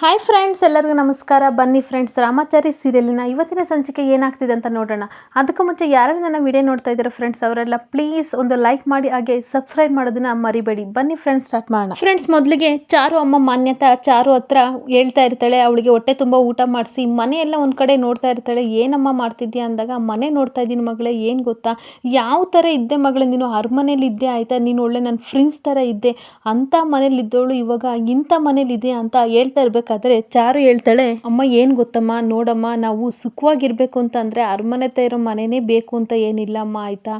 Hi friends ಎಲ್ಲರಿಗೂ ನಮಸ್ಕಾರ. ಬನ್ನಿ ಫ್ರೆಂಡ್ಸ್ ರಾಮಾಚಾರಿ ಸೀರಿಯಲಿನ ಇವತ್ತಿನ ಸಂಚಿಕೆ ಏನಾಗ್ತಿದೆ ಅಂತ ನೋಡೋಣ. ಅದಕ್ಕೂ ಮುಂಚೆ ಯಾರು ನನ್ನ ವಿಡಿಯೋ ನೋಡ್ತಾ ಇದ್ದಾರೆ ಫ್ರೆಂಡ್ಸ್ ಅವರೆಲ್ಲ ಪ್ಲೀಸ್ ಒಂದು ಲೈಕ್ ಮಾಡಿ, ಹಾಗೆ ಸಬ್ಸ್ಕ್ರೈಬ್ ಮಾಡೋದನ್ನ ಮರಿಬೇಡಿ. ಬನ್ನಿ ಫ್ರೆಂಡ್ಸ್ ಸ್ಟಾರ್ಟ್ ಮಾಡೋಣ. ಫ್ರೆಂಡ್ಸ್ ಮೊದಲಿಗೆ ಚಾರು ಅಮ್ಮ ಮಾನ್ಯತಾ, ಚಾರು ಹತ್ರ ಹೇಳ್ತಾ ಇರ್ತಾಳೆ, ಅವಳಿಗೆ ಹೊಟ್ಟೆ ತುಂಬ ಊಟ ಮಾಡಿಸಿ, ಮನೆಯೆಲ್ಲ ಒಂದು ಕಡೆ ನೋಡ್ತಾ ಇರ್ತಾಳೆ, ಏನಮ್ಮ ಮಾಡ್ತಿದ್ಯಾ ಅಂದಾಗ, ಮನೆ ನೋಡ್ತಾ ಇದ್ದೀನಿ ಮಗಳೇ, ಏನು ಗೊತ್ತಾ? ಯಾವ ಥರ ಇದ್ದೆ ಮಗಳೇ, ನೀನು ಅರಮನೇಲಿ ಇದ್ದೆ, ಆಯಿತಾ? ನೀನು ಒಳ್ಳೆ ನನ್ನ ಫ್ರೆಂಡ್ಸ್ ಥರ ಇದ್ದೆ ಅಂಥ ಮನೇಲಿ ಇದ್ದವಳು, ಇವಾಗ ಇಂಥ ಮನೇಲಿದೆ ಅಂತ ಹೇಳ್ತಾ ಇರ್ಬೇಕಾದ್ರೆ ಚಾರು ಹೇಳ್ತಾಳೆ, ಅಮ್ಮ, ಏನು ಗೊತ್ತಮ್ಮ? ನೋಡಮ್ಮ, ನಾವು ಸುಖವಾಗಿರ್ಬೇಕು ಅಂತಂದರೆ ಅರಮನೆ ತ ಇರೋ ಮನೆನೇ ಬೇಕು ಅಂತ ಏನಿಲ್ಲ ಅಮ್ಮ, ಆಯಿತಾ?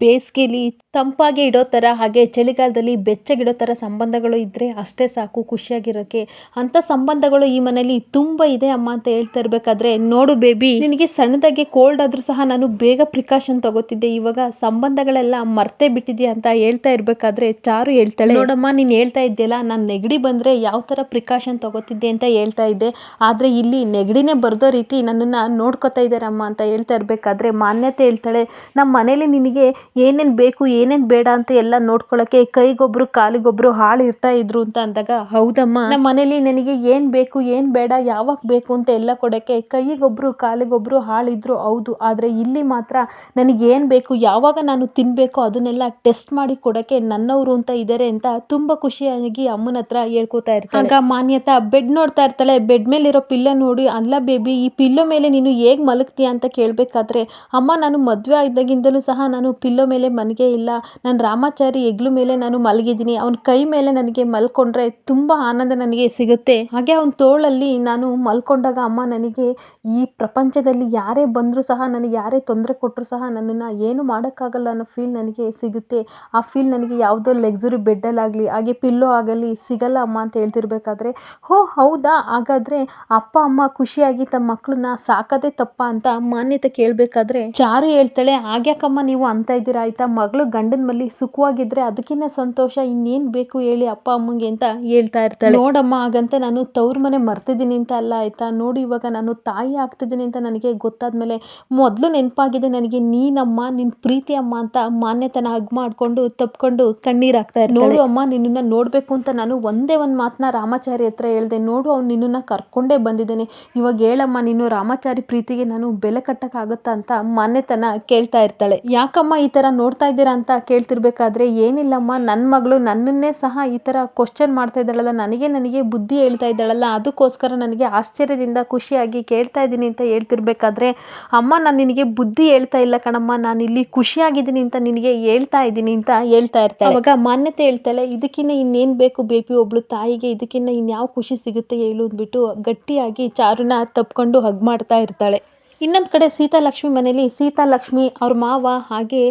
ಬೇಸಿಗೆಲಿ ತಂಪಾಗಿ ಇಡೋ ಥರ ಹಾಗೆ ಚಳಿಗಾಲದಲ್ಲಿ ಬೆಚ್ಚಗಿಡೋ ಥರ ಸಂಬಂಧಗಳು ಇದ್ದರೆ ಅಷ್ಟೇ ಸಾಕು ಖುಷಿಯಾಗಿರೋಕ್ಕೆ ಅಂಥ ಸಂಬಂಧಗಳು ಈ ಮನೇಲಿ ತುಂಬ ಇದೆ ಅಮ್ಮ ಅಂತ ಹೇಳ್ತಾ ಇರ್ಬೇಕಾದ್ರೆ, ನೋಡು ಬೇಬಿ, ನಿನಗೆ ಸಣ್ಣದಾಗಿ ಕೋಲ್ಡ್ ಆದರೂ ಸಹ ನಾನು ಬೇಗ ಪ್ರಿಕಾಷನ್ ತಗೋತಿದ್ದೆ. ಇವಾಗ ಸಂಬಂಧಗಳೆಲ್ಲ ಮರ್ತೇ ಬಿಟ್ಟಿದ್ಯಾ ಅಂತ ಹೇಳ್ತಾ ಇರ್ಬೇಕಾದ್ರೆ ಚಾರು ಹೇಳ್ತಾಳೆ, ನೋಡಮ್ಮ, ನೀನು ಹೇಳ್ತಾ ಇದ್ದೀಯಲ್ಲ, ನಾನು ನೆಗಡಿ ಬಂದರೆ ಯಾವ ಥರ ಪ್ರಿಕಾಷನ್ ತಗೋತಿದ್ದೆ ಅಂತ ಹೇಳ್ತಾ ಇದ್ದೆ. ಆದರೆ ಇಲ್ಲಿ ನೆಗಡಿನೇ ಬರ್ದೋ ರೀತಿ ನನ್ನನ್ನು ನೋಡ್ಕೋತಾ ಇದ್ದಾರಮ್ಮ ಅಂತ ಹೇಳ್ತಾ ಇರಬೇಕಾದ್ರೆ ಮಾನ್ಯತೆ ಹೇಳ್ತಾಳೆ ನಮ್ಮ ಮನೇಲಿ ನಿನಗೆ ಏನೇನು ಬೇಕು, ಏನೇನು ಬೇಡ ಅಂತ ಎಲ್ಲ ನೋಡ್ಕೊಳ್ಳೋಕ್ಕೆ ಕೈಗೊಬ್ರು, ಕಾಲಿಗೊಬ್ರು ಹಾಳು ಇರ್ತಾ ಇದ್ರು ಅಂತ ಅಂದಾಗ, ಹೌದಮ್ಮ ನಮ್ಮ ಮನೇಲಿ ನನಗೆ ಏನು ಬೇಕು, ಏನು ಬೇಡ, ಯಾವಾಗ ಬೇಕು ಅಂತ ಎಲ್ಲ ಕೊಡೋಕ್ಕೆ ಕೈಗೊಬ್ರು, ಕಾಲಿಗೊಬ್ರು ಹಾಳಿದ್ರು ಹೌದು. ಆದರೆ ಇಲ್ಲಿ ಮಾತ್ರ ನನಗೆ ಏನು ಬೇಕು, ಯಾವಾಗ ನಾನು ತಿನ್ನಬೇಕು ಅದನ್ನೆಲ್ಲ ಟೆಸ್ಟ್ ಮಾಡಿ ಕೊಡೋಕ್ಕೆ ನನ್ನವರು ಅಂತ ಇದ್ದಾರೆ ಅಂತ ತುಂಬ ಖುಷಿಯಾಗಿ ಅಮ್ಮನ ಹತ್ರ ಹೇಳ್ಕೊತಾ ಇರ್ತಾರೆ ಆಗ ಮಾನ್ಯತಾ, ಬೆಡ್ ನೋಡ್ತಾ ಇರ್ತಾಳೆ, ಬೆಡ್ ಮೇಲಿರೋ ಪಿಲ್ಲೋ ನೋಡಿ, ಅಲ್ಲ ಬೇಬಿ, ಈ ಪಿಲ್ಲೋ ಮೇಲೆ ನೀನು ಹೇಗೆ ಮಲಗ್ತೀಯ ಅಂತ ಕೇಳಬೇಕಾದ್ರೆ, ಅಮ್ಮ ನಾನು ಮದುವೆ ಆಗಿದ್ದಾಗಿಂದಲೂ ಸಹ ನಾನು ಪಿಲ್ಲೋ ಮೇಲೆ ಮಲಗೇ ಇಲ್ಲ. ನಾನು ರಾಮಾಚಾರಿ ಹೆಗ್ಲು ಮೇಲೆ ನಾನು ಮಲಗಿದ್ದೀನಿ. ಅವನ ಕೈ ಮೇಲೆ ನನಗೆ ಮಲ್ಕೊಂಡ್ರೆ ತುಂಬ ಆನಂದ ನನಗೆ ಸಿಗುತ್ತೆ. ಹಾಗೆ ಅವನ ತೋಳಲ್ಲಿ ನಾನು ಮಲ್ಕೊಂಡಾಗ ಅಮ್ಮ ನನಗೆ, ಈ ಪ್ರಪಂಚದಲ್ಲಿ ಯಾರೇ ಬಂದರೂ ಸಹ ನನಗೆ ಯಾರೇ ತೊಂದರೆ ಕೊಟ್ಟರು ಸಹ ನನ್ನನ್ನು ಏನು ಮಾಡೋಕ್ಕಾಗಲ್ಲ ಅನ್ನೋ ಫೀಲ್ ನನಗೆ ಸಿಗುತ್ತೆ. ಆ ಫೀಲ್ ನನಗೆ ಯಾವುದೋ ಲೆಗ್ಸುರಿ ಬೆಡ್ಡಲ್ಲಾಗಲಿ ಹಾಗೆ ಪಿಲ್ಲೋ ಆಗಲಿ ಸಿಗಲ್ಲ ಅಮ್ಮ ಅಂತ ಹೇಳ್ತಿರ್ಬೇಕಾದ್ರೆ, ಹೋ, ಹೌದಾ. ಹಾಗಾದರೆ ಅಪ್ಪ ಅಮ್ಮ ಖುಷಿಯಾಗಿ ತಮ್ಮ ಮಕ್ಕಳನ್ನ ಸಾಕೋದೇ ತಪ್ಪ ಅಂತ ಮಾನ್ಯತೆ ಕೇಳಬೇಕಾದ್ರೆ ಚಾರು ಹೇಳ್ತಾಳೆ ಆಗ್ಯಾಕಮ್ಮ ನೀವು ಅಂತ ಇದ್ದೀರಾ? ಆಯ್ತಾ? ಮಗಳು ಗಂಡನ ಮಲ್ಲಿ ಸುಖವಾಗಿದ್ರೆ ಅದಕ್ಕಿಂತ ಸಂತೋಷ ಇನ್ನೇನು ಬೇಕು ಹೇಳಿ ಅಪ್ಪ ಅಮ್ಮಂಗೆ ಅಂತ ಹೇಳ್ತಾ ಇರ್ತಾಳೆ. ನೋಡಮ್ಮ ಹಾಗಂತ ನಾನು ತವ್ರ ಮನೆ ಮರ್ತಿದ್ದೀನಿ ಅಂತ ಅಲ್ಲ ಆಯ್ತಾ? ನೋಡಿ ಇವಾಗ ನಾನು ತಾಯಿ ಆಗ್ತಿದ್ದೀನಿ ಅಂತ ನನಗೆ ಗೊತ್ತಾದ್ಮೇಲೆ ಮೊದಲು ನೆನಪಾಗಿದೆ ನನಗೆ ನೀನಮ್ಮ ನಿನ್ ಪ್ರೀತಿ ಅಮ್ಮ ಅಂತ ಮಾನ್ಯತನ ಹಗ್ ಮಾಡ್ಕೊಂಡು ತಪ್ಕೊಂಡು ಕಣ್ಣೀರು ಹಾಕ್ತಾ ಇರ್ತಾಳೆ. ನೋಡು ಅಮ್ಮ ನಿನ್ನನ್ನು ನೋಡಬೇಕು ಅಂತ ನಾನು ಒಂದೇ ಒಂದು ಮಾತನ್ನ ರಾಮಾಚಾರಿ ಹತ್ರ ಹೇಳ್ದೆ. ನೋಡು ಅವ್ನು ನಿನ್ನನ್ನು ಕರ್ಕೊಂಡೇ ಬಂದಿದ್ದಾನೆ. ಇವಾಗ ಹೇಳಮ್ಮ, ನೀನು ರಾಮಾಚಾರಿ ಪ್ರೀತಿಗೆ ನಾನು ಬೆಲೆ ಕಟ್ಟಕ್ಕಾಗುತ್ತಾ ಅಂತ ಮಾನ್ಯತನ ಕೇಳ್ತಾ ಇರ್ತಾಳೆ. ಯಾಕಮ್ಮ ಈ ಥರ ನೋಡ್ತಾ ಇದ್ದೀರಾ ಅಂತ ಕೇಳ್ತಿರ್ಬೇಕಾದ್ರೆ ಏನಿಲ್ಲಮ್ಮ ನನ್ನ ಮಗಳು ನನ್ನನ್ನೇ ಸಹ ಈ ಥರ ಕ್ವಶನ್ ಮಾಡ್ತಾ ಇದ್ದಾಳಲ್ಲ, ನನಗೆ ನನಗೆ ಬುದ್ಧಿ ಹೇಳ್ತಾ ಇದ್ದಾಳಲ್ಲ, ಅದಕ್ಕೋಸ್ಕರ ನನಗೆ ಆಶ್ಚರ್ಯದಿಂದ ಖುಷಿಯಾಗಿ ಕೇಳ್ತಾ ಇದ್ದೀನಿ ಅಂತ ಹೇಳ್ತಿರ್ಬೇಕಾದ್ರೆ, ಅಮ್ಮ ನಾನು ನಿನಗೆ ಬುದ್ಧಿ ಹೇಳ್ತಾ ಇಲ್ಲ ಕಣಮ್ಮ, ನಾನು ಇಲ್ಲಿ ಖುಷಿಯಾಗಿದ್ದೀನಿ ಅಂತ ನಿನಗೆ ಹೇಳ್ತಾ ಇದ್ದೀನಿ ಅಂತ ಹೇಳ್ತಾ ಇರ್ತಾಳೆ. ಅವಾಗ ಮಾನ್ಯತೆ ಹೇಳ್ತಾಳೆ, ಇದಕ್ಕಿನ್ನ ಇನ್ನೇನು ಬೇಕು ಬೇಬಿ? ಒಬ್ಳು ತಾಯಿಗೆ, ಇದಕ್ಕಿನ್ನ ಇನ್ಯಾವ ಖುಷಿ ಸಿಗುತ್ತೆ? ಹೇಳು ಅಂದ್ಬಿಟ್ಟು ಗಟ್ಟಿಯಾಗಿ ಚಾರುನ ತಪ್ಕೊಂಡು ಹಗ್ ಮಾಡ್ತಾ ಇರ್ತಾಳೆ. ಇನ್ನೊಂದು ಕಡೆ ಸೀತಾಲಕ್ಷ್ಮಿ ಮನೇಲಿ ಸೀತಾಲಕ್ಷ್ಮಿ ಅವ್ರ ಮಾವ ಹಾಗೆ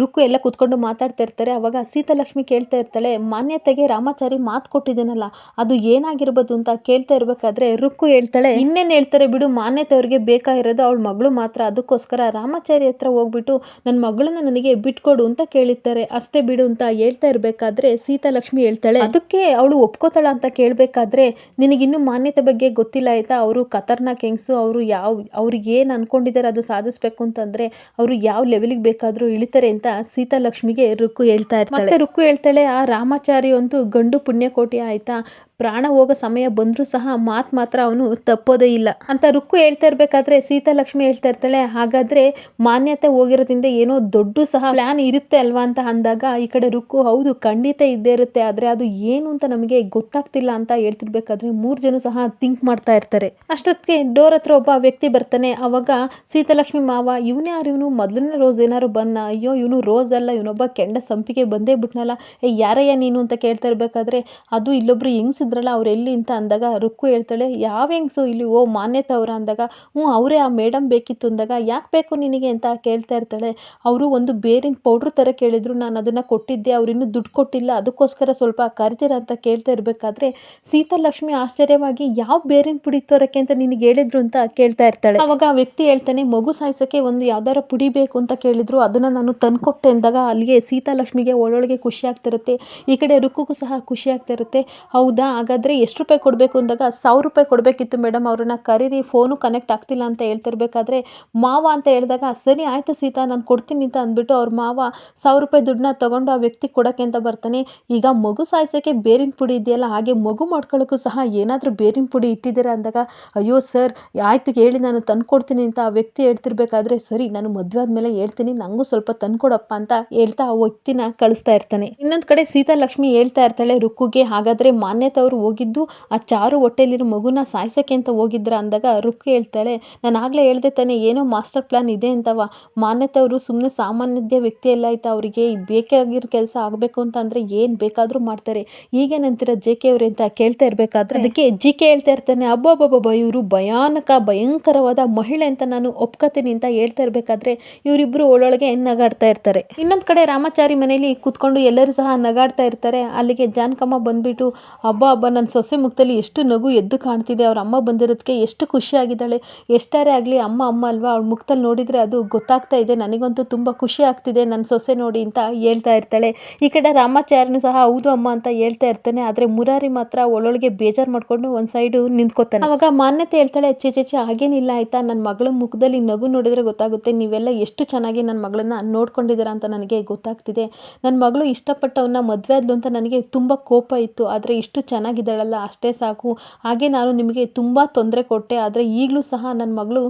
ರುಕ್ಕು ಎಲ್ಲ ಕೂತ್ಕೊಂಡು ಮಾತಾಡ್ತಾ ಇರ್ತಾರೆ. ಅವಾಗ ಸೀತಾಲಕ್ಷ್ಮಿ ಕೇಳ್ತಾ ಇರ್ತಾಳೆ, ಮಾನ್ಯತೆಗೆ ರಾಮಾಚಾರಿ ಮಾತು ಕೊಟ್ಟಿದ್ದೀನಲ್ಲ, ಅದು ಏನಾಗಿರ್ಬೋದು ಅಂತ ಕೇಳ್ತಾ ಇರ್ಬೇಕಾದ್ರೆ ರುಕ್ಕು ಹೇಳ್ತಾಳೆ, ಇನ್ನೇನು ಹೇಳ್ತಾರೆ ಬಿಡು, ಮಾನ್ಯತೆ ಅವ್ರಿಗೆ ಬೇಕಾಗಿರೋದು ಅವಳ ಮಗಳು ಮಾತ್ರ, ಅದಕ್ಕೋಸ್ಕರ ರಾಮಾಚಾರಿ ಹತ್ರ ಹೋಗ್ಬಿಟ್ಟು ನನ್ನ ಮಗಳನ್ನ ನನಗೆ ಬಿಟ್ಕೊಡು ಅಂತ ಕೇಳಿರ್ತಾರೆ. ಅಷ್ಟೇ ಬಿಡು ಅಂತ ಹೇಳ್ತಾ ಇರ್ಬೇಕಾದ್ರೆ ಸೀತಾಲಕ್ಷ್ಮಿ ಹೇಳ್ತಾಳೆ, ಅದಕ್ಕೆ ಅವಳು ಒಪ್ಕೋತಾಳ ಅಂತ ಕೇಳಬೇಕಾದ್ರೆ ನಿನಗಿನ್ನೂ ಮಾನ್ಯತೆ ಬಗ್ಗೆ ಗೊತ್ತಿಲ್ಲ ಆಯ್ತಾ? ಅವರು ಖತರ್ನಾಕ್ ಹೆಂಗ್ಸು, ಅವರು ಯಾವ ಅವ್ರಿಗೆ ಅನ್ಕೊಂಡಿದ್ದಾರೆ, ಅದು ಸಾಧಿಸ್ಬೇಕು ಅಂತಂದ್ರೆ ಅವರು ಯಾವ ಲೆವೆಲಿಗೆ ಬೇಕಾದರೂ ಇಳಿತಾರೆ ಅಂತ ಸೀತಾಲಕ್ಷ್ಮಿಗೆ ರುಕ್ಕು ಹೇಳ್ತಾ ಇರ್ತಾಳೆ. ಮತ್ತೆ ರುಕ್ಕು ಹೇಳ್ತಾಳೆ, ಆ ರಾಮಾಚಾರಿ ಒಂದು ಗಂಡು ಪುಣ್ಯಕೋಟಿ ಆಯ್ತಾ? ಪ್ರಾಣ ಹೋಗೋ ಸಮಯ ಬಂದರೂ ಸಹ ಮಾತು ಮಾತ್ರ ಅವನು ತಪ್ಪೋದೇ ಇಲ್ಲ. ಅಂತ ರುಕ್ಕು ಹೇಳ್ತಾ ಇರ್ಬೇಕಾದ್ರೆ, ಸೀತಾಲಕ್ಷ್ಮಿ ಹೇಳ್ತಾ ಇರ್ತಾಳೆ, ಹಾಗಾದ್ರೆ ಮಾನ್ಯತೆ ಹೋಗಿರೋದ್ರಿಂದ ಏನೋ ದೊಡ್ಡ ಸಹ ಪ್ಲ್ಯಾನ್ ಇರುತ್ತೆ ಅಲ್ವಾ ಅಂತ ಅಂದಾಗ ಈ ಕಡೆ ರುಕ್ಕು, ಹೌದು, ಖಂಡಿತ ಇದ್ದೇ ಇರುತ್ತೆ, ಆದರೆ ಅದು ಏನು ಅಂತ ನಮಗೆ ಗೊತ್ತಾಗ್ತಿಲ್ಲ ಅಂತ ಹೇಳ್ತಿರ್ಬೇಕಾದ್ರೆ ಮೂರು ಜನ ಸಹ ಥಿಂಕ್ ಮಾಡ್ತಾ ಇರ್ತಾರೆ. ಅಷ್ಟೊತ್ತಿಗೆ ಡೋರ್ ಹತ್ರ ಒಬ್ಬ ವ್ಯಕ್ತಿ ಬರ್ತಾನೆ, ಅವಾಗ ಸೀತಾಲಕ್ಷ್ಮಿ ಮಾವ, ಇವನೇ ಯಾರು? ಇವನು ಮೊದಲನೇ ರೋಸ್ ಏನಾರು ಬಂದ ಅಯ್ಯೋ, ಇವನು ರೋಸ್ ಅಲ್ಲ, ಇವನೊಬ್ಬ ಕೆಂಡ ಸಂಪಿಗೆ ಬಂದೇ ಬಿಟ್ನಲ್ಲ, ಏ, ಯಾರಯ್ಯ ನೀನು? ಅಂತ ಕೇಳ್ತಾ ಇರ್ಬೇಕಾದ್ರೆ, ಅದು ಇಲ್ಲೊಬ್ರು ಹೆಂಗ್ಸಿದ್ರಲ್ಲ ಅವ್ರು ಎಲ್ಲಿ ಅಂತ ಅಂದಾಗ ರುಕ್ಕು ಹೇಳ್ತಾಳೆ, ಯಾವ ಹೆಂಗ್ಸು ಇಲ್ಲಿ, ಓ, ಮಾನ್ಯತೆ ಅವರ ಅಂದಾಗ, ಹ್ಞೂ, ಅವರೇ ಆ ಮೇಡಮ್ ಬೇಕಿತ್ತು ಅಂದಾಗ, ಯಾಕೆ ಬೇಕು ನಿನಗೆ? ಅಂತ ಕೇಳ್ತಾ ಇರ್ತಾಳೆ. ಅವರು ಒಂದು ಬೇರಿನ ಪೌಡ್ರ್ ಥರ ಕೇಳಿದ್ರು, ನಾನು ಅದನ್ನು ಕೊಟ್ಟಿದ್ದೆ, ಅವ್ರು ಇನ್ನೂ ದುಡ್ಡು ಕೊಟ್ಟಿಲ್ಲ, ಅದಕ್ಕೋಸ್ಕರ ಸ್ವಲ್ಪ ಕರಿತೀರ? ಅಂತ ಕೇಳ್ತಾ ಇರಬೇಕಾದ್ರೆ, ಸೀತಾಲಕ್ಷ್ಮಿ ಆಶ್ಚರ್ಯವಾಗಿ, ಯಾವ ಬೇರಿನ ಪುಡಿ ತೋರಕ್ಕೆ ಅಂತ ನಿನಗೆ ಹೇಳಿದ್ರು ಅಂತ ಕೇಳ್ತಾ ಇರ್ತಾಳೆ. ಅವಾಗ ಆ ವ್ಯಕ್ತಿ ಹೇಳ್ತಾನೆ, ಮಗು ಸಾಯಿಸೋಕ್ಕೆ ಒಂದು ಯಾವ್ದಾರ ಪುಡಿ ಬೇಕು ಅಂತ ಕೇಳಿದ್ರು, ಅದನ್ನು ನಾನು ತಂದುಕೊಟ್ಟೆ ಅಂದಾಗ ಅಲ್ಲಿಗೆ ಸೀತಾಲಕ್ಷ್ಮಿಗೆ ಒಳೊಳಗೆ ಖುಷಿ ಆಗ್ತಿರುತ್ತೆ ಈ ಕಡೆ ರುಕ್ಕುಗೂ ಸಹ ಖುಷಿ ಆಗ್ತಿರುತ್ತೆ ಹೌದಾ? ಹಾಗಾದರೆ ಎಷ್ಟು ರೂಪಾಯಿ ಕೊಡಬೇಕು ಅಂದಾಗ ಸಾವಿರ ರೂಪಾಯಿ ಕೊಡಬೇಕಿತ್ತು ಮೇಡಮ್, ಅವ್ರನ್ನ ಕರೀರಿ, ಫೋನು ಕನೆಕ್ಟ್ ಆಗ್ತಿಲ್ಲ ಅಂತ ಹೇಳ್ತಿರ್ಬೇಕಾದ್ರೆ ಮಾವ ಅಂತ ಹೇಳಿದಾಗ, ಸರಿ ಆಯಿತು ಸೀತಾ, ನಾನು ಕೊಡ್ತೀನಿ ಅಂತ ಅಂದ್ಬಿಟ್ಟು ಅವ್ರ ಮಾವ ಸಾವಿರ ರೂಪಾಯಿ ದುಡ್ಡನ್ನ ತೊಗೊಂಡು ಆ ವ್ಯಕ್ತಿ ಕೊಡೋಕ್ಕೆ ಅಂತ ಬರ್ತಾನೆ. ಈಗ ಮಗು ಸಾಯಿಸೋಕ್ಕೆ ಬೇರಿನ ಪುಡಿ ಇದೆಯಲ್ಲ, ಹಾಗೆ ಮಗು ಮಾಡ್ಕೊಳ್ಳೋಕ್ಕೂ ಸಹ ಏನಾದರೂ ಬೇರಿನ ಪುಡಿ ಇಟ್ಟಿದ್ದೀರಾ ಅಂದಾಗ, ಅಯ್ಯೋ ಸರ್, ಆಯಿತು ಹೇಳಿ, ನಾನು ತಂದು ಕೊಡ್ತೀನಿ ಅಂತ ಆ ವ್ಯಕ್ತಿ ಹೇಳ್ತಿರ್ಬೇಕಾದ್ರೆ, ಸರಿ, ನಾನು ಮದುವೆ ಆದಮೇಲೆ ಹೇಳ್ತೀನಿ ನನಗೂ ಸ್ವಲ್ಪ ತಂದುಕೊಡಪ್ಪ ಅಂತ ಹೇಳ್ತಾ ಆ ವ್ಯಕ್ತಿನ ಕಳಿಸ್ತಾ ಇರ್ತಾನೆ. ಇನ್ನೊಂದು ಕಡೆ ಸೀತಾಲಕ್ಷ್ಮಿ ಹೇಳ್ತಾ ಇರ್ತಾಳೆ ರುಕ್ಕುಗೆ ಹಾಗಾದರೆ ಮಾನ್ಯತೆ ಅವರು ಹೋಗಿದ್ದು ಆ ಚಾರು ಹೊಟ್ಟೆಲಿರೋ ಮಗುನ ಸಾಯಿಸೋಕ್ಕೆ ಅಂತ ಹೋಗಿದ್ರ ಅಂದಾಗ ರುಕ್ ಹೇಳ್ತಾಳೆ ನಾನು ಆಗಲೇ ಹೇಳ್ದೆ ತಾನೆ ಏನೋ ಮಾಸ್ಟರ್ ಪ್ಲಾನ್ ಇದೆ ಅಂತವ. ಮಾನ್ಯತೆ ಅವರು ಸುಮ್ಮನೆ ಸಾಮಾನ್ಯ ವ್ಯಕ್ತಿ ಎಲ್ಲ ಆಯ್ತಾ ಅವರಿಗೆ? ಬೇಕಾಗಿರೋ ಕೆಲಸ ಆಗಬೇಕು ಅಂತ ಅಂದರೆ ಏನು ಬೇಕಾದರೂ ಮಾಡ್ತಾರೆ. ಈಗೇನಂತೀರ ಜೆ ಕೆ ಅವ್ರೆ ಅಂತ ಕೇಳ್ತಾ ಇರಬೇಕಾದ್ರೆ ಅದಕ್ಕೆ ಜಿ ಕೆ ಹೇಳ್ತಾ ಇರ್ತಾನೆ ಅಬ್ಬಬ್ಬಬ್ಬ ಇವರು ಭಯಾನಕ ಭಯಂಕರವಾದ ಮಹಿಳೆ ಅಂತ ನಾನು ಒಪ್ಕೋತೀನಿ ಅಂತ ಹೇಳ್ತಾ ಇರಬೇಕಾದ್ರೆ ಇವರಿಬ್ಬರು ಒಳೊಳಗೆ ನಗಾಡ್ತಾ ಇರ್ತಾರೆ. ಇನ್ನೊಂದು ಕಡೆ ರಾಮಾಚಾರಿ ಮನೆಯಲ್ಲಿ ಕೂತ್ಕೊಂಡು ಎಲ್ಲರೂ ಸಹ ನಗಾಡ್ತಾ ಇರ್ತಾರೆ. ಅಲ್ಲಿಗೆ ಜಾನಕಮ್ಮ ಬಂದ್ಬಿಟ್ಟು ಹಬ್ಬ ಹಬ್ಬ ನನ್ನ ಸೊಸೆ ಮುಖದಲ್ಲಿ ಎಷ್ಟು ನಗು ಎದ್ದು ಕಾಣ್ತಿದೆ, ಅವ್ರ ಅಮ್ಮ ಬಂದಿರೋದಕ್ಕೆ ಎಷ್ಟು ಖುಷಿಯಾಗಿದ್ದಾಳೆ ಎಷ್ಟಾರೇ ಆಗಲಿ ಅಮ್ಮ ಅಮ್ಮ ಅಲ್ವಾ, ಅವ್ಳ ಮುಖದಲ್ಲಿ ನೋಡಿದರೆ ಅದು ಗೊತ್ತಾಗ್ತಾ ಇದೆ. ನನಗಂತೂ ತುಂಬ ಖುಷಿ ಆಗ್ತಿದೆ ನನ್ನ ಸೊಸೆ ನೋಡಿ ಅಂತ ಹೇಳ್ತಾ ಇರ್ತಾಳೆ. ಈ ಕಡೆ ರಾಮಾಚಾರ್ಯನು ಸಹ ಹೌದು ಅಮ್ಮ ಅಂತ ಹೇಳ್ತಾ ಇರ್ತಾನೆ. ಆದರೆ ಮುರಾರಿ ಮಾತ್ರ ಒಳೊಳಗೆ ಬೇಜಾರು ಮಾಡಿಕೊಂಡು ಒಂದು ಸೈಡು ನಿಂತ್ಕೋತಾನೆ. ಅವಾಗ ಮಾನ್ಯತೆ ಹೇಳ್ತಾಳೆ ಚೆ ಚೆ ಚೆ ಹಾಗೇನಿಲ್ಲ ಆಯ್ತಾ? ನನ್ನ ಮಗಳ ಮುಖದಲ್ಲಿ ನಗು ನೋಡಿದರೆ ಗೊತ್ತಾಗುತ್ತೆ. ನೀವೆಲ್ಲ ಎಷ್ಟು ಚೆನ್ನಾಗಿ ನನ್ನ ಮಗಳನ್ನ ನೋಡ್ಕೊಂಡಿದ್ದೀರಾ ಅಂತ ನನಗೆ ಗೊತ್ತಾಗ್ತಿದೆ. ನನ್ನ ಮಗಳು ಇಷ್ಟಪಟ್ಟವನ್ನ ಮದುವೆ ಆದ್ಲು ಅಂತ ನನಗೆ ತುಂಬ ಕೋಪ ಇತ್ತು. ಆದರೆ ಇಷ್ಟು ಚೆನ್ನಾಗಿದ್ದಾಳಲ್ಲ, ಅಷ್ಟೇ ಸಾಕು. ಹಾಗೆ ನಾನು ನಿಮಗೆ ತುಂಬ ತೊಂದರೆ ಕೊಟ್ಟೆ, ಆದರೆ ಈಗಲೂ ಸಹ ನನ್ನ ಮಗಳು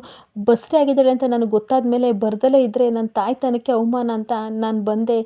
ಬಸ್ರೆ ಆಗಿದ್ದಾಳೆ ಅಂತ ನನಗೆ ಗೊತ್ತಾದ ಮೇಲೆ ಬರ್ದಲೇ ಇದ್ದರೆ ನನ್ನ ತಾಯ್ತನಕ್ಕೆ ಅವಮಾನ ಅಂತ ನಾನು ಬಂದೆ.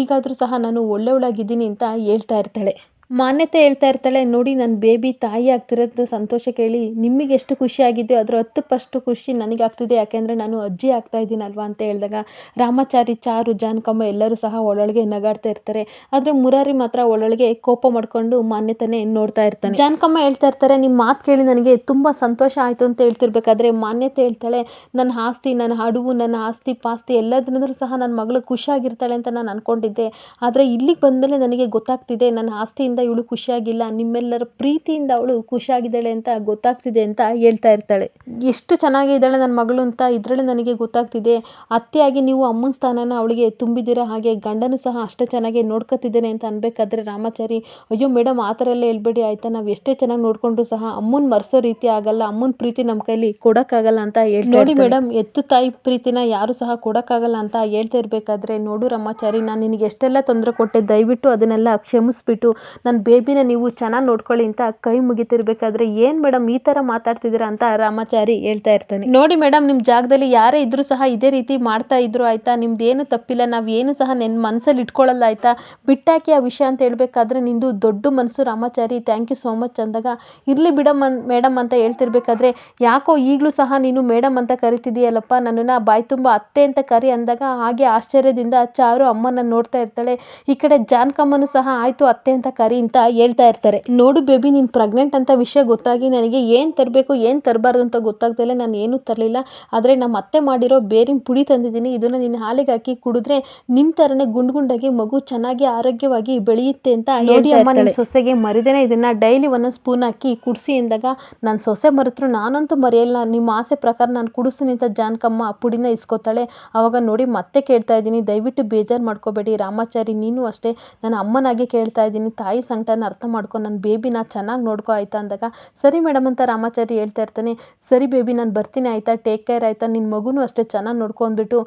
ಈಗಾದರೂ ಸಹ ನಾನು ಒಳ್ಳೆಯವಳಾಗಿದ್ದೀನಿ ಅಂತ ಹೇಳ್ತಾ ಇರ್ತಾಳೆ. ಮಾನ್ಯತೆ ಹೇಳ್ತಾ ಇರ್ತಾಳೆ, ನೋಡಿ ನನ್ನ ಬೇಬಿ ತಾಯಿ ಆಗ್ತಿರೋದು ಸಂತೋಷ ಕೇಳಿ ನಿಮಗೆ ಎಷ್ಟು ಖುಷಿ ಆಗಿದೆಯೋ, ಅದರ ಹತ್ತು ಪಷ್ಟು ಖುಷಿ ನನಗಾಗ್ತಿದೆ. ಯಾಕೆಂದರೆ ನಾನು ಅಜ್ಜಿ ಆಗ್ತಾ ಇದ್ದೀನಲ್ವಾ ಅಂತ ಹೇಳಿದಾಗ, ರಾಮಾಚಾರಿ, ಚಾರು, ಜಾನಕಮ್ಮ ಎಲ್ಲರೂ ಸಹ ಒಳೊಳಗೆ ನಗಾಡ್ತಾ ಇರ್ತಾರೆ. ಆದರೆ ಮುರಾರಿ ಮಾತ್ರ ಒಳೊಳಗೆ ಕೋಪ ಮಾಡಿಕೊಂಡು ಮಾನ್ಯತೆ ನೋಡ್ತಾ ಇರ್ತಾನೆ. ಜಾನಕಮ್ಮ ಹೇಳ್ತಾ ಇರ್ತಾರೆ ನಿಮ್ಮ ಮಾತು ಕೇಳಿ ನನಗೆ ತುಂಬ ಸಂತೋಷ ಆಯಿತು ಅಂತ ಹೇಳ್ತಿರ್ಬೇಕಾದ್ರೆ, ಮಾನ್ಯತೆ ಹೇಳ್ತಾಳೆ, ನನ್ನ ಆಸ್ತಿ, ನನ್ನ ಹಡುವು ನನ್ನ ಆಸ್ತಿ, ಪಾಸ್ತಿ ಎಲ್ಲದ್ರಿಂದಲೂ ಸಹ ನನ್ನ ಮಗಳು ಖುಷಿಯಾಗಿರ್ತಾಳೆ ಅಂತ ನಾನು ಅಂದ್ಕೊಂಡಿದ್ದೆ ಆದರೆ ಇಲ್ಲಿಗೆ ಬಂದಮೇಲೆ ನನಗೆ ಗೊತ್ತಾಗ್ತಿದೆ, ನನ್ನ ಆಸ್ತಿಯಿಂದ ಇವಳು ಖುಷಿಯಾಗಿಲ್ಲ ನಿಮ್ಮೆಲ್ಲರ ಪ್ರೀತಿಯಿಂದ ಅವಳು ಖುಷಿಯಾಗಿದ್ದಾಳೆ ಅಂತ ಗೊತ್ತಾಗ್ತಿದೆ ಅಂತ ಹೇಳ್ತಾ ಇರ್ತಾಳೆ. ಎಷ್ಟು ಚೆನ್ನಾಗಿದ್ದಾಳೆ ನನ್ನ ಮಗಳು ಅಂತ ಇದರಲ್ಲಿ ನನಗೆ ಗೊತ್ತಾಗ್ತಿದೆ. ಅತ್ತೆಯಾಗಿ ನೀವು ಅಮ್ಮನ ಸ್ಥಾನನ ಅವಳಿಗೆ ತುಂಬಿದ್ದೀರ? ಹಾಗೆ ಗಂಡನೂ ಸಹ ಅಷ್ಟೇ ಚೆನ್ನಾಗಿ ನೋಡ್ಕೊತಿದ್ದೇನೆ ಅಂತ ಅನ್ಬೇಕಾದ್ರೆ ರಾಮಾಚಾರಿ ಅಯ್ಯೋ ಮೇಡಮ್ ಆ ಥರ ಎಲ್ಲ ಹೇಳ್ಬೇಡಿ ಆಯ್ತಾ? ನಾವು ಎಷ್ಟೇ ಚೆನ್ನಾಗಿ ನೋಡಿಕೊಂಡ್ರು ಸಹ ಅಮ್ಮನ ಮರೆಸೋ ರೀತಿ ಆಗಲ್ಲ ಅಮ್ಮನ ಪ್ರೀತಿ ನಮ್ಮ ಕೈಲಿ ಕೊಡೋಕ್ಕಾಗಲ್ಲ ಅಂತ ಹೇಳಿ ನೋಡಿ ಮೇಡಮ್ ಎತ್ತು ತಾಯಿ ಪ್ರೀತಿನ ಯಾರು ಸಹ ಕೊಡೋಕ್ಕಾಗಲ್ಲ ಅಂತ ಹೇಳ್ತಾ ಇರಬೇಕಾದ್ರೆ ನೋಡು ರಾಮಾಚಾರಿ ನಾನು ನಿನಗೆ ಎಷ್ಟೆಲ್ಲ ತೊಂದರೆ ಕೊಟ್ಟೆ ದಯವಿಟ್ಟು ಅದನ್ನೆಲ್ಲ ಕ್ಷಮಿಸ್ಬಿಟ್ಟು ನನ್ನ ಬೇಬಿನ ನೀವು ಚೆನ್ನಾಗಿ ನೋಡ್ಕೊಳ್ಳಿ ಅಂತ ಕೈ ಮುಗಿತಿರ್ಬೇಕಾದ್ರೆ ಏನು ಮೇಡಮ್ ಈ ಥರ ಮಾತಾಡ್ತಿದ್ದೀರಾ ಅಂತ ರಾಮಾಚಾರಿ ಹೇಳ್ತಾ ಇರ್ತಾನೆ. ನೋಡಿ ಮೇಡಮ್ ನಿಮ್ಮ ಜಾಗದಲ್ಲಿ ಯಾರೇ ಇದ್ರೂ ಸಹ ಇದೇ ರೀತಿ ಮಾಡ್ತಾ ಇದ್ರು ಆಯಿತಾ? ನಿಮ್ದು ಏನು ತಪ್ಪಿಲ್ಲ, ನಾವು ಏನು ಸಹ ನನ್ನ ಮನಸ್ಸಲ್ಲಿ ಇಟ್ಕೊಳ್ಳಲ್ಲ ಆಯಿತಾ? ಬಿಟ್ಟಾಕಿ ಆ ವಿಷಯ ಅಂತ ಹೇಳ್ಬೇಕಾದ್ರೆ ನಿಂದು ದೊಡ್ಡ ಮನಸ್ಸು Ramachari thank you so much ಅಂದಾಗ ಇರಲಿ ಬಿಡಮ್ ಮೇಡಮ್ ಅಂತ ಹೇಳ್ತಿರ್ಬೇಕಾದ್ರೆ ಯಾಕೋ ಈಗಲೂ ಸಹ ನೀನು ಮೇಡಮ್ ಅಂತ ಕರಿತಿದೀಯಲ್ಲಪ್ಪ ನನ್ನನ್ನು ಬಾಯಿ ತುಂಬ ಅತ್ತೆ ಅಂತ ಕರಿ ಅಂದಾಗ ಹಾಗೆ ಆಶ್ಚರ್ಯದಿಂದ ಚಾರು ಅಮ್ಮನ ನೋಡ್ತಾ ಇರ್ತಾಳೆ. ಈ ಕಡೆ ಜಾನ್ಕಮ್ಮನು ಸಹ ಆಯಿತು ಅತ್ತೆ ಅಂತ ಕರಿ ಅಂತ ಹೇಳ್ತಾ ಇರ್ತಾರೆ. ನೋಡು ಬೇಬಿ ನೀನು ಪ್ರೆಗ್ನೆಂಟ್ ಅಂತ ವಿಷಯ ಗೊತ್ತಾಗಿ ನನಗೆ ಏನು ತರಬೇಕು ಏನು ತರಬಾರ್ದು ಅಂತ ಗೊತ್ತಾಗ್ದಲೇ ನಾನು ಏನೂ ತರಲಿಲ್ಲ. ಆದರೆ ನಮ್ಮ ಅತ್ತೆ ಮಾಡಿರೋ ಬೇರಿನ ಪುಡಿ ತಂದಿದ್ದೀನಿ. ಇದನ್ನು ನಿನ್ನ ಹಾಲಿಗೆ ಹಾಕಿ ಕುಡಿದ್ರೆ ನಿನ್ನ ಥರನೇ ಗುಂಡು ಗುಂಡಾಗಿ ಮಗು ಚೆನ್ನಾಗಿ ಆರೋಗ್ಯವಾಗಿ ಬೆಳೆಯುತ್ತೆ ಅಂತ ನೋಡಿ ಅಮ್ಮ ನನ್ನ ಸೊಸೆಗೆ ಮರಿದೇನೆ ಇದನ್ನು. ಡೈಲಿ ಒಂದೊಂದು ಸ್ಪೂನ್ ಹಾಕಿ ಕುಡಿಸಿ ಎಂದಾಗ ನನ್ನ ಸೊಸೆ ಮರೆತರು ನಾನಂತೂ ಮರೆಯಲ್ಲ. ನಿಮ್ಮ ಆಸೆ ಪ್ರಕಾರ ನಾನು ಕುಡಿಸ್ತೀನಿ ಅಂತ ಜಾನಕಮ್ಮ ಆ ಪುಡಿನ ಇಸ್ಕೊತಾಳೆ. ಆವಾಗ ನೋಡಿ ಮತ್ತೆ ಕೇಳ್ತಾ ಇದ್ದೀನಿ. ದಯವಿಟ್ಟು ಬೇಜಾರು ಮಾಡ್ಕೋಬೇಡಿ ರಾಮಾಚಾರಿ. ನೀನು ಅಷ್ಟೇ. ನನ್ನ ಅಮ್ಮನಾಗೆ ಕೇಳ್ತಾ ಇದ್ದೀನಿ. ತಾಯಿ ಸಂಕಟನ ಅರ್ಥ ಮಾಡ್ಕೊ ನನ್ನ ಬೇಬಿನ ಚೆನ್ನಾಗಿ ನೋಡ್ಕೊ ಆಯ್ತಾ ಅಂದಾಗ, ಸರಿ ಮೇಡಮ್ ಅಂತ ರಾಮಾಚಾರಿ ಹೇಳ್ತಾ ಇರ್ತಾನೆ, ಸರಿ ಬೇಬಿ ನಾನು ಬರ್ತೀನಿ ಆಯ್ತಾ ಟೇಕ್ ಕೇರ್ ಆಯ್ತಾ ನಿನ್ನ ಮಗುನೂ ಅಷ್ಟೇ ಚೆನ್ನಾಗಿ ನೋಡ್ಕೊಂಡ್ಬಿಟ್ಟು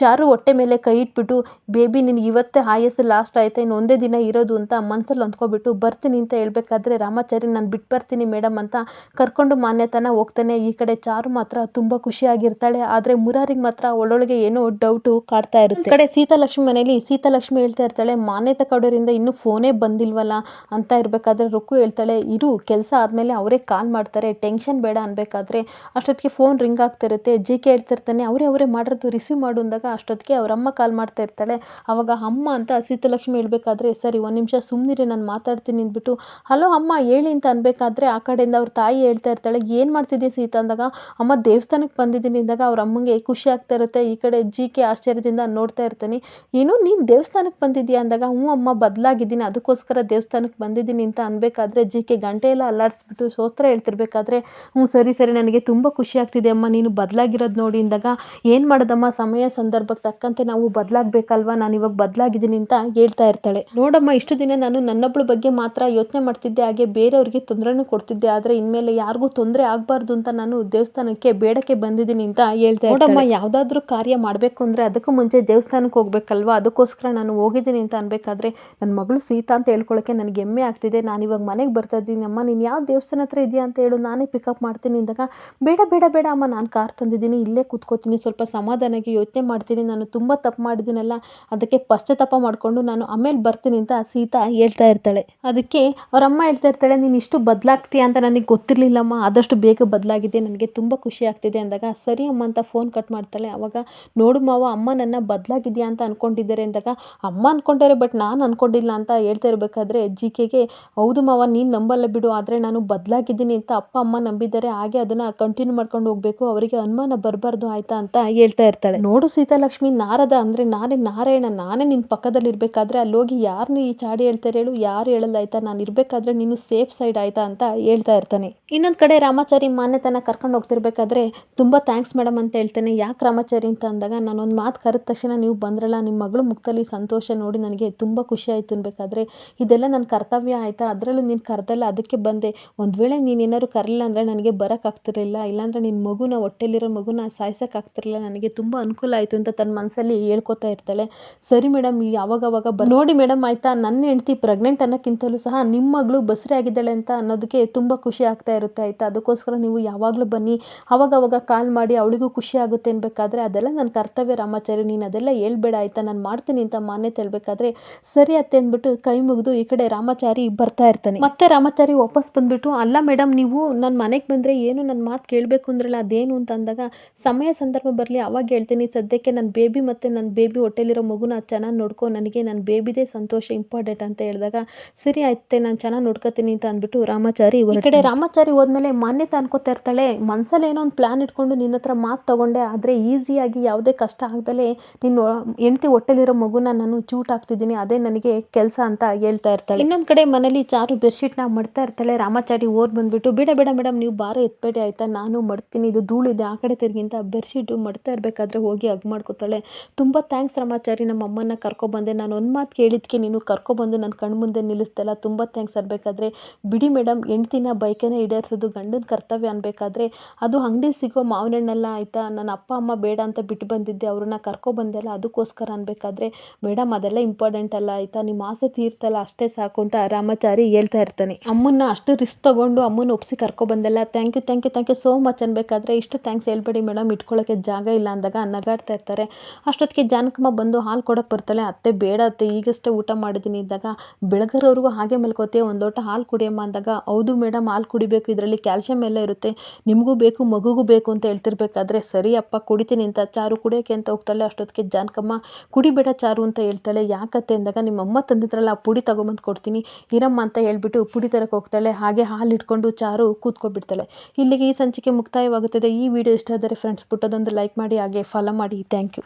ಚಾರು ಹೊಟ್ಟೆ ಮೇಲೆ ಕೈ ಇಟ್ಬಿಟ್ಟು ಬೇಬಿ ನಿನಗೆ ಇವತ್ತೇ ಆಯಸ್ಸು ಲಾಸ್ಟ್ ಆಯ್ತಾ, ಇನ್ನು ಒಂದೇ ದಿನ ಇರೋದು ಅಂತ ಮನ್ಸಲ್ಲಿ ಅಂದ್ಕೊಬಿಟ್ಟು ಬರ್ತೀನಿ ಅಂತ ಹೇಳ್ಬೇಕಾದ್ರೆ ರಾಮಾಚಾರಿ, ನಾನು ಬಿಟ್ಟು ಬರ್ತೀನಿ ಮೇಡಮ್ ಅಂತ ಕರ್ಕೊಂಡು ಮಾನ್ಯತನ ಹೋಗ್ತಾನೆ, ಈ ಕಡೆ ಚಾರು ಮಾತ್ರ ತುಂಬ ಖುಷಿಯಾಗಿರ್ತಾಳೆ, ಆದರೆ ಮುರಾರಿಗೆ ಮಾತ್ರ ಒಳೊಳಗೆ ಏನೋ ಡೌಟು ಕಾಡ್ತಾ ಇರುತ್ತೆ. ಕಡೆ ಸೀತಾಲಕ್ಷ್ಮಿ ಮನೆಯಲ್ಲಿ ಸೀತಾಲಕ್ಷ್ಮಿ ಹೇಳ್ತಾ ಇರ್ತಾಳೆ, ಮಾನ್ಯತೆ ಕಡೋರಿಂದ ಇನ್ನೂ ಫೋನೇ ಬಂದಿಲ್ವಲ್ಲ ಅಂತ ಇರಬೇಕಾದ್ರೆ ರುಕ್ಕು ಹೇಳ್ತಾಳೆ, ಇರು, ಕೆಲಸ ಆದಮೇಲೆ ಅವರೇ ಕಾಲ್ ಮಾಡ್ತಾರೆ ಟೆನ್ಷನ್ ಬೇಡ ಅನ್ಬೇಕಾದ್ರೆ. ಅಷ್ಟೊತ್ತಿಗೆ ಫೋನ್ ರಿಂಗ್ ಆಗ್ತಿರುತ್ತೆ ಜಿ ಕೆ ಹೇಳ್ತಿರ್ತಾನೆ, ಅವರೇ ಅವರೇ ಮಾಡಿರೋದು ರಿಸೀವ್ ಮಾಡು ಅಂದಾಗ ಅಷ್ಟೊತ್ತಿಗೆ ಅವರಮ್ಮ ಕಾಲ್ ಮಾಡ್ತಾ ಇರ್ತಾಳೆ. ಅವಾಗ ಅಮ್ಮ ಅಂತ ಸೀತಾಲಕ್ಷ್ಮಿ ಹೇಳ್ಬೇಕಾದ್ರೆ, ಸರಿ, ಒಂದು ನಿಮಿಷ ಸುಮ್ಮನಿರಿ ನಾನು ಮಾತಾಡ್ತೀನಿ ಅಂದ್ಬಿಟ್ಟು. ಹಲೋ ಅಮ್ಮ, ಹೇಳಿ ಅಂತ ಅನ್ಬೇಕಾದ್ರೆ ಆ ಕಡೆಯಿಂದ ಅವ್ರ ತಾಯಿ ಹೇಳ್ತಾ ಇರ್ತಾಳೆ, ಏನು ಮಾಡ್ತಿದ್ದೀಯ ಸೀತಾ ಅಂದಾಗ? ಅಮ್ಮ ದೇವಸ್ಥಾನಕ್ಕೆ ಬಂದಿದ್ದೀನಿ ಅಂದಾಗ ಅವ್ರ ಅಮ್ಮಂಗೆ ಖುಷಿ ಆಗ್ತಾ ಇರುತ್ತೆ, ಈ ಕಡೆ ಜಿ ಕೆ ಆಶ್ಚರ್ಯದಿಂದ ನೋಡ್ತಾ ಇರ್ತಾನೆ. ಏನು, ನೀನು ದೇವಸ್ಥಾನಕ್ಕೆ ಬಂದಿದ್ಯಾ ಅಂದಾಗ? ಹ್ಞೂ ಅಮ್ಮ, ಬದಲಾಗಿದ್ದೀನಿ, ಅದಕ್ಕೋಸ್ಕರ ನಿನಗೋಸ್ಕರ ದೇವಸ್ಥಾನಕ್ಕೆ ಬಂದಿದ್ದೀನಿ ಅಂತ ಅನ್ಬೇಕಾದ್ರೆ ಜಿ ಕೆ ಗಂಟೆ ಎಲ್ಲ ಅಲ್ಲಾಡಿಸ್ಬಿಟ್ಟು ಸೋತ್ರ ಹೇಳ್ತಿರ್ಬೇಕಾದ್ರೆ, ಹ್ಞೂ, ಸರಿ ಸರಿ, ನನಗೆ ತುಂಬ ಖುಷಿ ಆಗ್ತಿದೆ ಅಮ್ಮ, ನೀನು ಬದಲಾಗಿರೋದು ನೋಡಿ ಅಂದಾಗ ಏನು ಮಾಡೋದಮ್ಮ, ಸಮಯ ಸಂದರ್ಭಕ್ಕೆ ತಕ್ಕಂತೆ ನಾವು ಬದಲಾಗಬೇಕಲ್ವಾ, ನಾನು ಇವಾಗ ಬದಲಾಗಿದ್ದೀನಿ ಅಂತ ಹೇಳ್ತಾ ಇರ್ತಾಳೆ. ನೋಡಮ್ಮ, ಇಷ್ಟು ದಿನ ನಾನು ನನ್ನೊಬ್ಬಳ ಬಗ್ಗೆ ಮಾತ್ರ ಯೋಚನೆ ಮಾಡ್ತಿದ್ದೆ, ಹಾಗೆ ಬೇರೆಯವ್ರಿಗೆ ತೊಂದರೆನೂ ಕೊಡ್ತಿದ್ದೆ, ಆದರೆ ಇನ್ಮೇಲೆ ಯಾರಿಗೂ ತೊಂದರೆ ಆಗಬಾರ್ದು ಅಂತ ನಾನು ದೇವಸ್ಥಾನಕ್ಕೆ, ಬೇಡಕ್ಕೆ ಬಂದಿದ್ದೀನಿ ಅಂತ ಹೇಳ್ತಾ ನೋಡಮ್ಮ, ಯಾವುದಾದ್ರೂ ಕಾರ್ಯ ಮಾಡಬೇಕು ಅಂದರೆ ಅದಕ್ಕೂ ಮುಂಚೆ ದೇವಸ್ಥಾನಕ್ಕೆ ಹೋಗ್ಬೇಕಲ್ವಾ, ಅದಕ್ಕೋಸ್ಕರ ನಾನು ಹೋಗಿದ್ದೀನಿ ಅಂತ ಅನ್ಬೇಕಾದ್ರೆ ನನ್ನ ಮಗಳು ಸೀತಾ ಅಂತ ಹೇಳ್ಕೊಳ್ಳೋಕ್ಕೆ ನನಗೆ ಹೆಮ್ಮೆ ಆಗ್ತಿದೆ. ನಾನು ಇವಾಗ ಮನೆಗೆ ಬರ್ತಾ ಇದ್ದೀನಿ. ಅಮ್ಮ, ನೀನು ಯಾವ ದೇವಸ್ಥಾನ ಹತ್ರ ಇದೆಯಾ ಅಂತ ಹೇಳು. ನಾನೇ ಪಿಕಪ್ ಮಾಡ್ತೀನಿ ಅಂದಾಗ, ಬೇಡ ಬೇಡ ಬೇಡ ಅಮ್ಮ, ನಾನು ಕಾರ್ ತಂದಿದ್ದೀನಿ. ಇಲ್ಲೇ ಕೂತ್ಕೋತೀನಿ. ಸ್ವಲ್ಪ ಸಮಾಧಾನಕ್ಕೆ ಯೋಚನೆ ಮಾಡ್ತೀನಿ. ನಾನು ತುಂಬ ತಪ್ಪು ಮಾಡಿದ್ದೀನಲ್ಲ. ಅದಕ್ಕೆ ಪಶ್ಚಾತ್ತಾಪ ಮಾಡಿಕೊಂಡು ನಾನು ಆಮೇಲೆ ಬರ್ತೀನಿ ಅಂತ ಸೀತಾ ಹೇಳ್ತಾ ಇರ್ತಾಳೆ. ಅದಕ್ಕೆ ಅವರಮ್ಮ ಹೇಳ್ತಾ ಇರ್ತಾಳೆ, ನೀನು ಇಷ್ಟು ಬದಲಾಗ್ತೀಯ ಅಂತ ನನಗೆ ಗೊತ್ತಿರಲಿಲ್ಲಮ್ಮ ಆದಷ್ಟು ಬೇಗ ಬದಲಾಗಿದೆ. ನನಗೆ ತುಂಬ ಖುಷಿ ಆಗ್ತಿದೆ ಅಂದಾಗ, ಸರಿ ಅಮ್ಮ ಅಂತ ಫೋನ್ ಕಟ್ ಮಾಡ್ತಾಳೆ. ಅವಾಗ, ನೋಡು ಮಾವ, ಅಮ್ಮ ನನ್ನ ಬದಲಾಗಿದೆಯಾ ಅಂತ ಅಂದ್ಕೊಂಡಿದ್ದಾರೆ ಅಂದಾಗ, ಅಮ್ಮ ಅಂದ್ಕೊಂಡಾರೆ ಬಟ್ ನಾನು ಅಂದ್ಕೊಂಡಿಲ್ಲ ಅಂತ ಹೇಳ್ತಾ ಇರಬೇಕಾದ್ರೆ ಜಿ ಕೆಗೆ ಹೌದು ಮಾವ, ನೀನು ನಂಬಲ್ಲ ಬಿಡು, ಆದರೆ ನಾನು ಬದಲಾಗಿದ್ದೀನಿ ಅಂತ ಅಪ್ಪ, ಅಮ್ಮ ನಂಬಿದ್ದಾರೆ ಹಾಗೆ ಅದನ್ನು ಕಂಟಿನ್ಯೂ ಮಾಡ್ಕೊಂಡು ಹೋಗಬೇಕು. ಅವರಿಗೆ ಅನುಮಾನ ಬರಬಾರ್ದು ಆಯಿತಾ ಅಂತ ಹೇಳ್ತಾ ಇರ್ತಾಳೆ. ನೋಡು ಸೀತಾಲಕ್ಷ್ಮಿ, ನಾರದ ಅಂದರೆ ನಾನೇ ನಾರಾಯಣ, ನಾನೇ ನಿನ್ನ ಪಕ್ಕದಲ್ಲಿ ಇರಬೇಕಾದ್ರೆ ಅಲ್ಲಿ ಹೋಗಿ ಯಾರನ್ನ ಈ ಚಾಡಿ ಹೇಳ್ತಾರೆ ಹೇಳು? ಯಾರು ಹೇಳಲ್ಲ ಆಯ್ತಾ? ನಾನು ಇರಬೇಕಾದ್ರೆ ನೀನು ಸೇಫ್ ಸೈಡ್ ಆಯ್ತಾ? ಅಂತ ಹೇಳ್ತಾ ಇರ್ತಾನೆ. ಇನ್ನೊಂದು ಕಡೆ ರಾಮಾಚಾರಿ ಮಾನ್ಯತನ ಕರ್ಕೊಂಡು ಹೋಗ್ತಿರ್ಬೇಕಾದ್ರೆ, ತುಂಬ ಥ್ಯಾಂಕ್ಸ್ ಮೇಡಮ್ ಅಂತ ಹೇಳ್ತಾನೆ. ಯಾಕೆ ರಾಮಾಚಾರಿ ಅಂತ ಅಂದಾಗ, ನಾನೊಂದು ಮಾತು ಕರೆದ ತಕ್ಷಣ ನೀವು ಬಂದ್ರಲ್ಲ ನಿಮ್ಮ ಮಗಳು ಮುಖದಲ್ಲಿ ಸಂತೋಷ ನೋಡಿ ನನಗೆ ತುಂಬ ಖುಷಿ ಆಯಿತು ಅನ್ಬೇಕಾದ್ರೆ ಇದೆಲ್ಲ ನನ್ನ ಕರ್ತವ್ಯ ಆಯಿತಾ? ಅದರಲ್ಲೂ ನೀನು ಕರೆದಲ್ಲ, ಅದಕ್ಕೆ ಬಂದೆ. ಒಂದು ವೇಳೆ ನೀನು ಏನಾದ್ರು ಕರಲಿಲ್ಲ ಅಂದರೆ ನನಗೆ ಬರೋಕ್ಕಾಗ್ತಿರಲಿಲ್ಲ ಇಲ್ಲಾಂದರೆ ನಿನ್ನ ಮಗುನ, ಹೊಟ್ಟೆಲಿರೋ ಮಗುನ ಸಾಯ್ಸೋಕ್ಕಾಗ್ತಿರಲಿಲ್ಲ ನನಗೆ ತುಂಬ ಅನುಕೂಲ ಆಯಿತು ಅಂತ ತನ್ನ ಮನಸ್ಸಲ್ಲಿ ಹೇಳ್ಕೊತಾ ಇರ್ತಾಳೆ. ಸರಿ ಮೇಡಮ್ ಯಾವಾಗವಾಗ ಬ ನೋಡಿ ಮೇಡಮ್ ಆಯಿತಾ? ನನ್ನ ಹೆಂಡ್ತಿ ಪ್ರೆಗ್ನೆಂಟ್ ಅನ್ನೋಕ್ಕಿಂತಲೂ ಸಹ ನಿಮ್ಮ ಮಗಳು ಬಸರೆ ಆಗಿದ್ದಾಳೆ ಅಂತ ಅನ್ನೋದಕ್ಕೆ ತುಂಬ ಖುಷಿ ಆಗ್ತಾ ಇರುತ್ತೆ, ಆಯಿತಾ? ಅದಕ್ಕೋಸ್ಕರ ನೀವು ಯಾವಾಗಲೂ ಬನ್ನಿ. ಅವಾಗವಾಗ ಕಾಲ್ ಮಾಡಿ ಅವಳಿಗೂ ಖುಷಿ ಆಗುತ್ತೆ ಅನ್ಬೇಕಾದ್ರೆ ಅದೆಲ್ಲ ನನ್ನ ಕರ್ತವ್ಯ ರಾಮಾಚಾರ್ಯ. ನೀನು ಅದೆಲ್ಲ ಹೇಳ್ಬೇಡ, ಆಯಿತಾ? ನಾನು ಮಾಡ್ತೀನಿ ಅಂತ ಮಾನ್ಯತೆ ಹೇಳ್ಬೇಕಾದ್ರೆ ಸರಿ ಅತ್ತೆ ಅಂದ್ಬಿಟ್ಟು ಕೈ ಮುಗಿದು ಈ ಕಡೆ ರಾಮಾಚಾರಿ ಬರ್ತಾ ಇರ್ತಾನೆ. ಮತ್ತೆ ರಾಮಾಚಾರಿ ವಾಪಸ್ ಬಂದ್ಬಿಟ್ಟು ಅಲ್ಲ ಮೇಡಮ್ ನೀವು ನನ್ನ ಮನೆಗೆ ಬಂದರೆ ಏನು ನನ್ನ ಮಾತು ಕೇಳಬೇಕು ಅಂದ್ರಲ್ಲ ಅದೇನು? ಅಂತ ಅಂದಾಗ ಸಮಯ ಸಂದರ್ಭ ಬರಲಿ ಅವಾಗ ಹೇಳ್ತೀನಿ. ಸದ್ಯಕ್ಕೆ ನನ್ನ ಬೇಬಿ ಮತ್ತು ನನ್ನ ಬೇಬಿ ಹೊಟ್ಟೆಲಿರೋ ಮಗುನ ಚೆನ್ನಾಗಿ ನೋಡ್ಕೊ. ನನಗೆ ನನ್ನ ಬೇಬಿದೇ ಸಂತೋಷ ಇಂಪಾರ್ಟೆಂಟ್ ಅಂತ ಹೇಳಿದಾಗ ಸರಿ ಆಯ್ತೆ ನಾನು ಚೆನ್ನಾಗಿ ನೋಡ್ಕೋತೀನಿ ಅಂತ ಅಂದ್ಬಿಟ್ಟು ರಾಮಾಚಾರಿ ಈ ಕಡೆ ರಾಮಾಚಾರಿ ಹೋದ್ಮೇಲೆ ಮಾನ್ಯತೆ ಅನ್ಕೋತಾ ಇರ್ತಾಳೆ. ಮನಸ್ಸಲ್ಲಿ ಏನೋ ಒಂದು ಪ್ಲಾನ್ ಇಟ್ಕೊಂಡು ನಿನ್ನ ಹತ್ರ ಮಾತು ತಗೊಂಡೆ. ಆದರೆ ಈಸಿಯಾಗಿ ಯಾವುದೇ ಕಷ್ಟ ಆಗ್ದಲೇ ನಿನ್ನ ಹೆಂಡತಿ ಹೊಟ್ಟೆಲಿರೋ ಮಗುನ ನಾನು ಚೂಟ್ ಹಾಕ್ತಿದ್ದೀನಿ ಅದೇ ನನಗೆ ಕೆಲಸ ಅಂತ ಹೇಳ್ತಾ ಇರ್ತಾಳೆ. ಇನ್ನೊಂದು ಕಡೆ ಮನೇಲಿ ಚಾರು ಬೆಡ್ಶೀಟ್ನ ಮಡ್ತಾ ಇರ್ತಾಳೆ. ರಾಮಾಚಾರಿ ಓರ್ ಬಂದ್ಬಿಟ್ಟು, ಬೇಡ ಬೇಡ, ಮೇಡಮ್, ನೀವು ಬಾರ ಎತ್ಬೇಡಿ ಆಯಿತಾ? ನಾನು ಮಡ್ತೀನಿ. ಇದು ಧೂಳಿದೆ. ಆ ಕಡೆ ತಿರುಗಿಂತ ಬೆಡ್ಶೀಟು ಮಡ್ತಾ ಇರಬೇಕಾದ್ರೆ ಹೋಗಿ ಹಗ್ ಮಾಡ್ಕೋತಾಳೆ. ತುಂಬ ಥ್ಯಾಂಕ್ಸ್ ರಾಮಾಚಾರಿ, ನಮ್ಮ ಅಮ್ಮನ ಕರ್ಕೊಬಂದೆ ನಾನು ಒಂದು ಮಾತು ಕೇಳಿದ್ಕೆ ನೀನು ಕರ್ಕೊಬಂದು ನನ್ನ ಕಣ್ಣು ಮುಂದೆ ನಿಲ್ಲಿಸ್ತಲ್ಲ ತುಂಬ ಥ್ಯಾಂಕ್ಸ್ ಇರಬೇಕಾದ್ರೆ ಬಿಡಿ ಮೇಡಮ್, ಹೆಂಡ್ತಿನ ಬೈಕೇನೆ ಈಡೇರಿಸೋದು ಗಂಡನ ಕರ್ತವ್ಯ ಅನ್ಬೇಕಾದ್ರೆ. ಅದು ಅಂಗಡಿಲಿ ಸಿಗೋ ಮಾವಿನಣ್ಣೆಲ್ಲ ಆಯ್ತಾ? ನನ್ನ ಅಪ್ಪ, ಅಮ್ಮ ಬೇಡ ಅಂತ ಬಿಟ್ಟು ಬಂದಿದ್ದೆ. ಅವ್ರನ್ನ ಕರ್ಕೊಬಂದೆಲ್ಲ ಅದಕ್ಕೋಸ್ಕರ ಅನ್ಬೇಕಾದ್ರೆ. ಮೇಡಮ್, ಅದೆಲ್ಲ ಇಂಪಾರ್ಟೆಂಟ್ ಅಲ್ಲ. ಆಯಿತಾ? ನಿಮ್ಮ ಆಸೆ ತೀರ್ತಲ್ಲ ಅಷ್ಟೇ ಸಾಕು ಅಂತ ರಾಮಾಚಾರಿ ಹೇಳ್ತಾ ಇರ್ತಾನೆ. ಅಮ್ಮನ್ನ ಅಷ್ಟು ರಿಸ್ಕ್ ತಗೊಂಡು ಅಮ್ಮನ ಒಪ್ಸಿ ಕರ್ಕೊಬಂದೆಲ್ಲ thank you thank you thank you so much ಅನ್ಬೇಕಾದ್ರೆ ಇಷ್ಟು ಥ್ಯಾಂಕ್ಸ್ ಹೇಳ್ಬೇಡಿ ಮೇಡಮ್ ಇಟ್ಕೊಳ್ಳೋಕ್ಕೆ ಜಾಗ ಇಲ್ಲ ಅಂದಾಗ ನಗಾಡ್ತಾ ಇರ್ತಾರೆ. ಅಷ್ಟೊತ್ತಿಗೆ ಜಾನಕಮ್ಮ ಬಂದು ಹಾಲು ಕೊಡೋಕೆ ಬರ್ತಾಳೆ ಅತ್ತೆ ಬೇಡ ಅತ್ತೆ, ಈಗಷ್ಟೇ ಊಟ ಮಾಡಿದ್ದೀನಿ ಇದ್ದಾಗ ಬೆಳಗರವ್ರಿಗೂ ಹಾಗೆ ಮಲ್ಕೋತೀಯ ಒಂದು ಲೋಟ ಹಾಲು ಕುಡಿಯಮ್ಮ ಅಂದಾಗ ಹೌದು ಮೇಡಮ್ ಹಾಲು ಕುಡಿಬೇಕು, ಇದರಲ್ಲಿ ಕ್ಯಾಲ್ಸಿಯಂ ಎಲ್ಲ ಇರುತ್ತೆ, ನಿಮಗೂ ಬೇಕು, ಮಗುಗೂ ಬೇಕು ಅಂತ ಹೇಳ್ತಿರ್ಬೇಕಾದ್ರೆ ಸರಿ ಅಪ್ಪ ಕುಡಿತೀನಿ ಅಂತ ಚಾರು ಕುಡಿಯೋಕೆ ಅಂತ ಹೋಗ್ತಾಳೆ, ಅಷ್ಟೊತ್ತಿಗೆ ಜಾನಕಮ್ಮ ಕುಡಿಬೇಡ ಚಾರು ಅಂತ ಹೇಳ್ತಾಳೆ. ಯಾಕತ್ತೆ ಅಂದಾಗ ನಿಮ್ಮ ಅಮ್ಮ ತಂದಿದ್ರಲ್ಲ ಆ ಪುಡಿ ತಗೊಂಬಂದು ಕೊಡ್ತೀನಿ, ಇರಮ್ಮ ಅಂತ ಹೇಳ್ಬಿಟ್ಟು ಪುಡಿ ತರಕ್ಕೆ ಹೋಗ್ತಾಳೆ. ಹಾಗೆ ಹಾಲು ಇಟ್ಕೊಂಡು ಚಾರು ಕೂತ್ಕೊಬಿಡ್ತಾಳೆ. ಇಲ್ಲಿಗೆ ಈ ಸಂಚಿಕೆ ಮುಕ್ತಾಯವಾಗುತ್ತದೆ. ಈ ವಿಡಿಯೋ ಇಷ್ಟ ಆದರೆ ಫ್ರೆಂಡ್ಸ್ ಪುಟ್ಟದೊಂದು ಲೈಕ್ ಮಾಡಿ, ಹಾಗೆ ಫಾಲೋ ಮಾಡಿ. Thank you